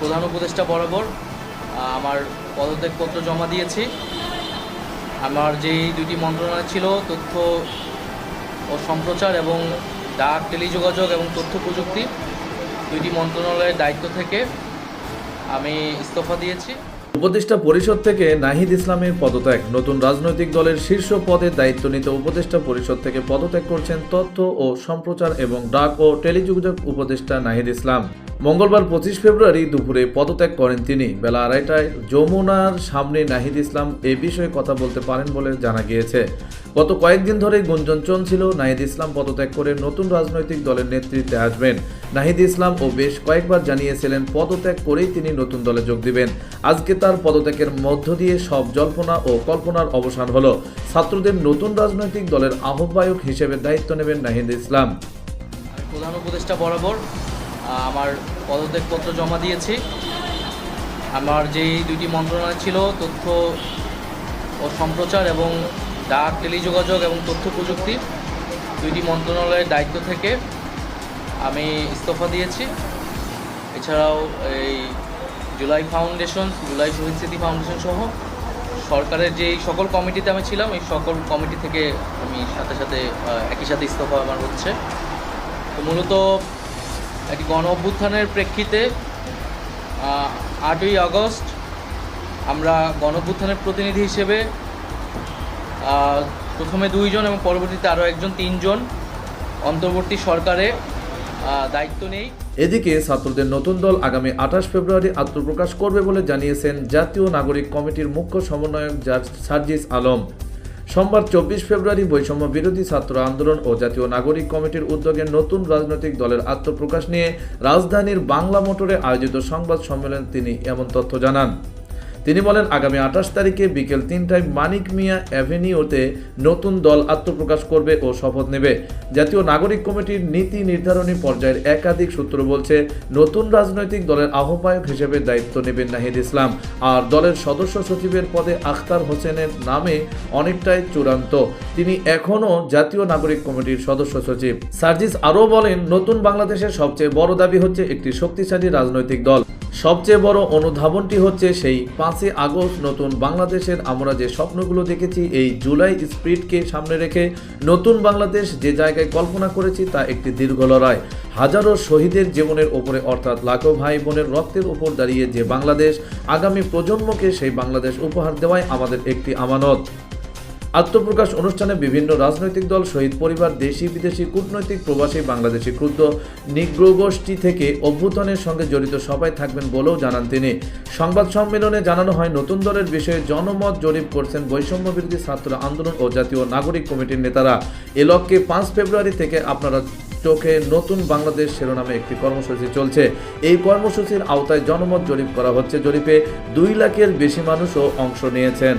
প্রধান উপদেষ্টা বরাবর আমার পদত্যাগপত্র জমা দিয়েছি। আমার যেই দুটি মন্ত্রণালয় ছিল, তথ্য ও সম্প্রচার এবং ডাক, টেলিযোগাযোগ এবং তথ্য প্রযুক্তি, দুইটি মন্ত্রণালয়ের দায়িত্ব থেকে আমি ইস্তফা দিয়েছি। উপদেষ্টা পরিষদ থেকে নাহিদ ইসলামের পদত্যাগ। নতুন রাজনৈতিক দলের শীর্ষ পদে দায়িত্ব নিতে উপদেষ্টা পরিষদ থেকে পদত্যাগ করছেন তথ্য ও সম্প্রচার এবং ডাক ও টেলিযোগাযোগ উপদেষ্টা নাহিদ ইসলাম। মঙ্গলবার পঁচিশ ফেব্রুয়ারি দুপুরে পদত্যাগ করেন তিনি। বেলা আড়াইটায় যমুনার সামনে নাহিদ ইসলাম এ বিষয়ে কথা বলতে পারেন বলে জানা গিয়েছে। গত কয়েকদিন ধরে গুঞ্জন চলছিল, নাহিদ ইসলাম পদত্যাগ করে নতুন রাজনৈতিক দলের নেতৃত্বে আসবেন। নাহিদ ইসলাম ও বেশ কয়েকবার জানিয়েছিলেন, পদত্যাগ করেই তিনি নতুন দলে যোগ দিবেন। আজকে তার পদত্যাগের মধ্য দিয়ে সব জল্পনা ও কল্পনার অবসান হলো। ছাত্রদের নতুন রাজনৈতিক দলের আহ্বায়ক হিসেবে দায়িত্ব নেবেন নাহিদ ইসলাম। প্রধান উপদেষ্টা বরাবর আমার পদত্যাগপত্র জমা দিয়েছি। আমার যেই দুইটি মন্ত্রণালয় ছিল, তথ্য ও সম্প্রচার এবং ডাক, টেলিযোগাযোগ এবং তথ্য প্রযুক্তি, দুইটি মন্ত্রণালয়ের দায়িত্ব থেকে আমি ইস্তফা দিয়েছি। এছাড়াও এই জুলাই ফাউন্ডেশন, জুলাই শহীদ স্মৃতি ফাউন্ডেশন সহ সরকারের যেই সকল কমিটিতে আমি ছিলাম, এই সকল কমিটি থেকে আমি সাথে সাথে একই সাথে ইস্তফা আমার হচ্ছে। তো মূলত একটি গণ অভ্যুত্থানের প্রেক্ষিতে আটই আগস্ট আমরা গণ অভ্যুত্থানের প্রতিনিধি হিসেবে প্রথমে দুইজন এবং পরবর্তীতে আরও একজন, তিনজন অন্তর্বর্তী সরকারে দায়িত্ব নেই। এদিকে ছাত্রদের নতুন দল আগামী আঠাশ ফেব্রুয়ারি আত্মপ্রকাশ করবে বলে জানিয়েছেন জাতীয় নাগরিক কমিটির মুখ্য সমন্বয়ক জাজ সার্জিস আলম। সোমবার চব্বিশ ফেব্রুয়ারি বৈষম্য বিরোধী ছাত্র আন্দোলন ও জাতীয় নাগরিক কমিটির উদ্যোগে নতুন রাজনৈতিক দলের আত্মপ্রকাশ নিয়ে রাজধানীর বাংলা মোটরে আয়োজিত সংবাদ সম্মেলনে তিনি এমন তথ্য জানান। তিনি বলেন, আগামী আঠাশ তারিখে বিকেল তিনটায় মানিক মিয়া অ্যাভিনিউতে নতুন দল আত্মপ্রকাশ করবে ও শপথ নেবে। জাতীয় নাগরিক কমিটির নীতি নির্ধারণী পর্যায়ের একাধিক সূত্র বলছে, নতুন রাজনৈতিক দলের আহ্বায়ক হিসেবে দায়িত্ব নেবেন নাহিদ ইসলাম। আর দলের সদস্য সচিবের পদে আখতার হোসেনের নামে অনেকটাই চূড়ান্ত। তিনি এখনও জাতীয় নাগরিক কমিটির সদস্য সচিব। সার্জিস আরও বলেন, নতুন বাংলাদেশের সবচেয়ে বড় দাবি হচ্ছে একটি শক্তিশালী রাজনৈতিক দল। সবচেয়ে বড় অনুধাবনটি হচ্ছে সেই পাঁচই আগস্ট নতুন বাংলাদেশের আমরা যে স্বপ্নগুলো দেখেছি, এই জুলাই স্পিরিটকে সামনে রেখে নতুন বাংলাদেশ যে জায়গায় কল্পনা করেছি তা একটি দীর্ঘ লড়াই। হাজারো শহীদের জীবনের ওপরে অর্থাৎ লাখো ভাই বোনের রক্তের উপর দাঁড়িয়ে যে বাংলাদেশ, আগামী প্রজন্মকে সেই বাংলাদেশ উপহার দেওয়াই আমাদের একটি আমানত। আত্মপ্রকাশ অনুষ্ঠানে বিভিন্ন রাজনৈতিক দল শহীদ পরিবার, দেশি, বিদেশি, কূটনৈতিক, প্রবাসী, বাংলাদেশি ক্ষুদ্র নিগ্রগোষ্ঠী থেকে অভ্যুত্থানের সঙ্গে জড়িত সবাই থাকবেন বলেও জানান তিনি। সংবাদ সম্মেলনে জানানো হয়, নতুন দলের বিষয়ে জনমত জরিপ করছেন বৈষম্য বিরোধী ছাত্র আন্দোলন ও জাতীয় নাগরিক কমিটির নেতারা। এ লক্ষ্যে পাঁচ ফেব্রুয়ারি থেকে আপনারা চোখে নতুন বাংলাদেশ শিরোনামে একটি কর্মসূচি চলছে। এই কর্মসূচির আওতায় জনমত জরিপ করা হচ্ছে। জরিপে দুই লাখের বেশি মানুষও অংশ নিয়েছেন।